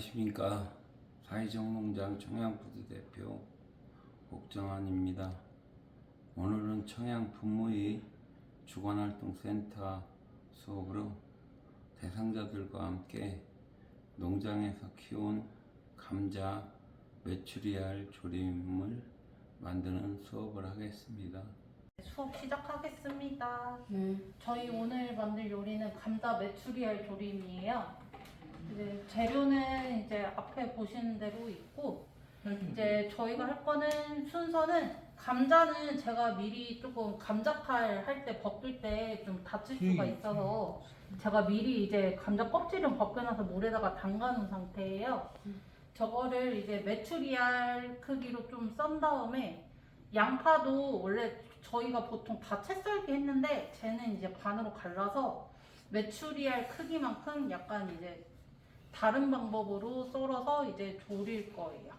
안녕하십니까 사회정농장 청양푸드 대표 옥정환입니다. 오늘은 청양 분무의 주간활동센터 수업으로 대상자들과 함께 농장에서 키운 감자 메추리알 조림을 만드는 수업을 하겠습니다. 수업 시작하겠습니다. 네. 저희 오늘 만들 요리는 감자 메추리알 조림이에요. 이제 재료는 이제 앞에 보시는 대로 있고 이제 저희가 할 거는 순서는 감자는 제가 미리 조금 감자칼 할 때 벗길 때 좀 다칠 수가 있어서 제가 미리 이제 감자 껍질은 벗겨놔서 물에다가 담가놓은 상태예요. 저거를 이제 메추리알 크기로 좀 썬 다음에 양파도 원래 저희가 보통 다 채 썰기 했는데 쟤는 이제 반으로 갈라서 메추리알 크기만큼 약간 이제 다른 방법으로 썰어서 이제 조릴 거예요.